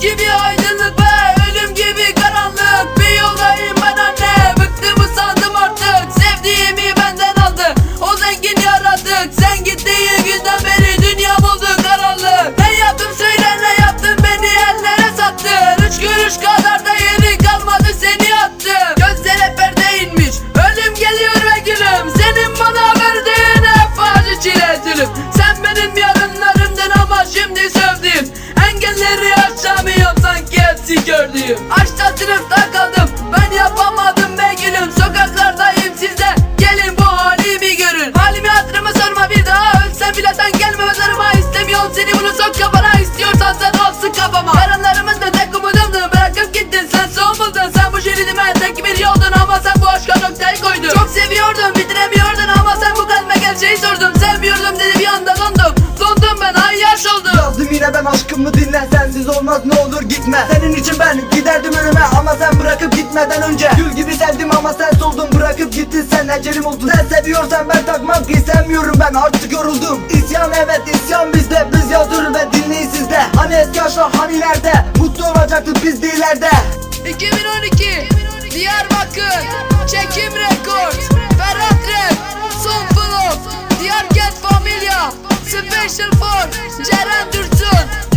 Gibi aydınlık ve ölüm gibi karanlık. Bir yoldayım ben anne Bıktım usandım artık. Sevdiğimi benden aldı O zengin yaratık. Sen gittiğin günden beri dünya buldu karanlık. Ne yaptım söyle ne yaptın beni ellere sattın. Üç kuruş kadar da yeri kalmadı seni attım. Gözlere perde inmiş Ölüm geliyor ve gülüm. Senin bana verdiğin hep acı çile zulüm Sen benim yarınlarımdın ama şimdi sövdüğüm Engelleri aşamıyorum sanki hepsi gördüğüm. Aşkta sınıfta kaldım ben yapamadım be gülüm. Sokaklardayım sizde gelin bu halimi görün. Halimi hatırımı sorma bir daha ölsem bile sen gelme mezarıma istemiyorum seni bunu sok kafana istiyorsan sen yine ben aşkımı dinle Sensiz olmaz ne olur gitme. Senin için ben giderdim ölüme Ama sen bırakıp gitmeden önce. Gül gibi sevdim ama sen soldun Bırakıp gittin sen ecelim oldun. Sen seviyorsan ben takmak istemiyorum ben Artık yoruldum. İsyan evet isyan bizde Biz yazıyoruz ve dinleyin sizde Hani eski aşklar hani nerede Mutlu olacaktık biz de ileride. 2012 Diyarbakır Çekim rekord Special for Ceren Dursun